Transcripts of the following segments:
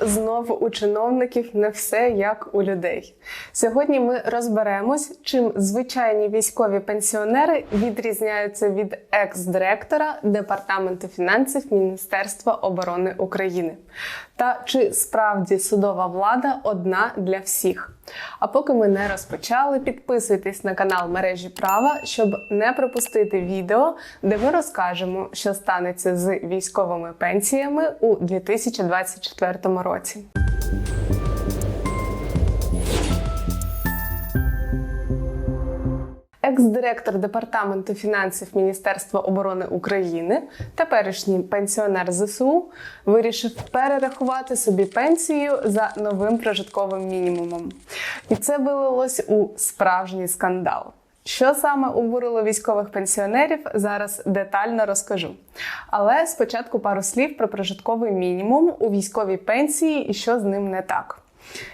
Знову у чиновників не все як у людей. Сьогодні ми розберемось, чим звичайні військові пенсіонери відрізняються від екс-директора Департаменту фінансів Міністерства оборони України. Та чи справді судова влада одна для всіх? А поки ми не розпочали, підписуйтесь на канал мережі права, щоб не пропустити відео, де ми розкажемо, що станеться з військовими пенсіями у 2024 році. Екс-директор департаменту фінансів Міністерства оборони України, теперішній пенсіонер ЗСУ, вирішив перерахувати собі пенсію за новим прожитковим мінімумом. І це вилилось у справжній скандал. Що саме обурило військових пенсіонерів, зараз детально розкажу. Але спочатку пару слів про прожитковий мінімум у військовій пенсії і що з ним не так.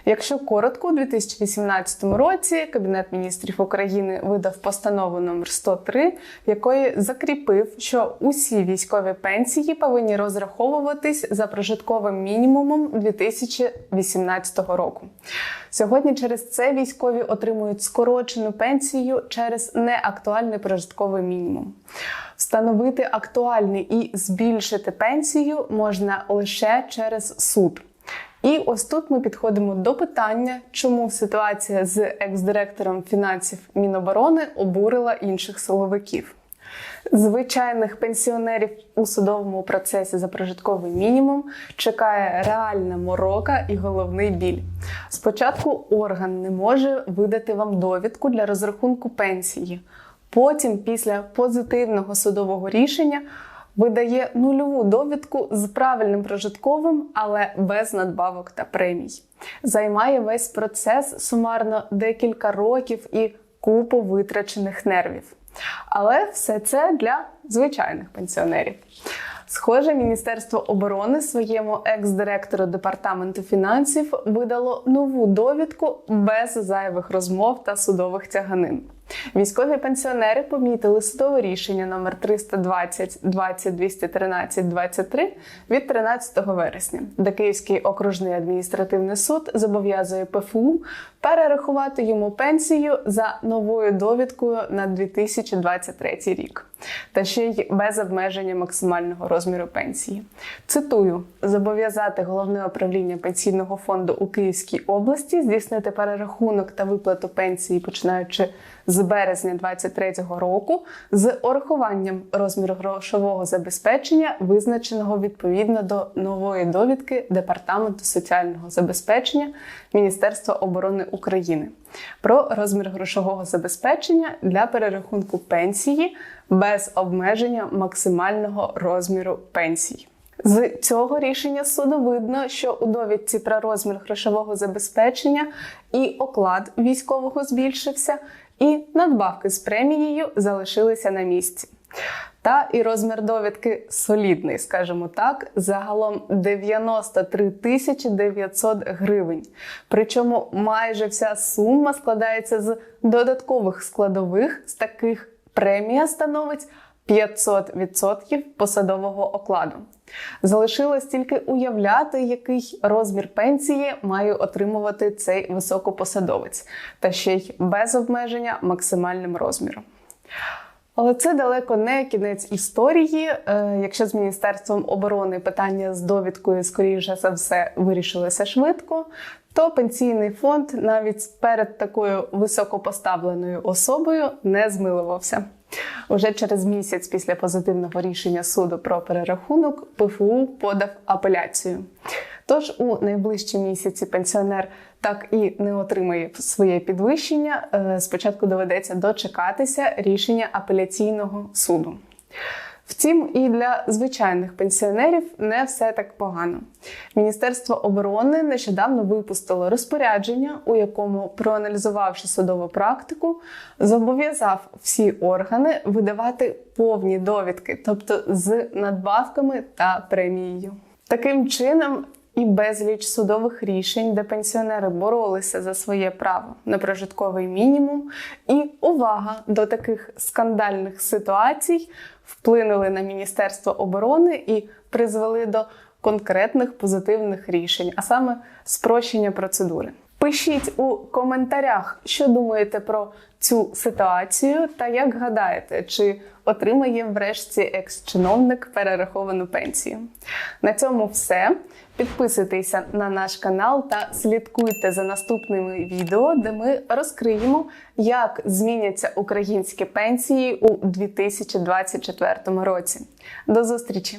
Якщо коротко, у 2018 році Кабінет міністрів України видав постанову номер 103, в якої закріпив, що усі військові пенсії повинні розраховуватись за прожитковим мінімумом 2018 року. Сьогодні через це військові отримують скорочену пенсію через неактуальний прожитковий мінімум. Встановити актуальний і збільшити пенсію можна лише через суд. І ось тут ми підходимо до питання, чому ситуація з екс-директором фінансів Міноборони обурила інших силовиків. Звичайних пенсіонерів у судовому процесі за прожитковий мінімум чекає реальна морока і головний біль. Спочатку орган не може видати вам довідку для розрахунку пенсії. Потім, після позитивного судового рішення, видає нульову довідку з правильним прожитковим, але без надбавок та премій. Займає весь процес сумарно декілька років і купу витрачених нервів. Але все це для звичайних пенсіонерів. Схоже, Міністерство оборони своєму екс-директору департаменту фінансів видало нову довідку без зайвих розмов та судових тяганин. Військові пенсіонери помітили судове рішення номер 320 20 213 23 від 13 вересня, де Київський окружний адміністративний суд зобов'язує ПФУ перерахувати йому пенсію за новою довідкою на 2023 рік, та ще й без обмеження максимального розміру пенсії. Цитую: зобов'язати головне управління пенсійного фонду у Київській області здійснити перерахунок та виплату пенсії, починаючи з березня 2023 року, з урахуванням розміру грошового забезпечення, визначеного відповідно до нової довідки Департаменту соціального забезпечення Міністерства оборони України про розмір грошового забезпечення для перерахунку пенсії без обмеження максимального розміру пенсії. З цього рішення суду видно, що у довідці про розмір грошового забезпечення і оклад військового збільшився, і надбавки з премією залишилися на місці. Та і розмір довідки солідний, скажімо так, загалом 93 тисячі 900 гривень. Причому майже вся сума складається з додаткових складових, з таких премія становить 500% посадового окладу. Залишилось тільки уявляти, який розмір пенсії має отримувати цей високопосадовець, та ще й без обмеження максимальним розміром. Але це далеко не кінець історії. Е, якщо з Міністерством оборони питання з довідкою, скоріше за все, вирішилося швидко, то пенсійний фонд навіть перед такою високопоставленою особою не змилувався. Уже через місяць після позитивного рішення суду про перерахунок ПФУ подав апеляцію. Тож у найближчі місяці пенсіонер так і не отримає своє підвищення. Е, спочатку доведеться дочекатися рішення апеляційного суду. Втім, і для звичайних пенсіонерів не все так погано. Міністерство оборони нещодавно випустило розпорядження, у якому, проаналізувавши судову практику, зобов'язав всі органи видавати повні довідки, тобто з надбавками та премією. Таким чином. І безліч судових рішень, де пенсіонери боролися за своє право на прожитковий мінімум, і увага до таких скандальних ситуацій вплинули на Міністерство оборони і призвели до конкретних позитивних рішень, а саме спрощення процедури. Пишіть у коментарях, що думаєте про цю ситуацію, та як гадаєте, чи отримає врешті екс-чиновник перераховану пенсію. На цьому все. Підписуйтеся на наш канал та слідкуйте за наступними відео, де ми розкриємо, як зміняться українські пенсії у 2024 році. До зустрічі!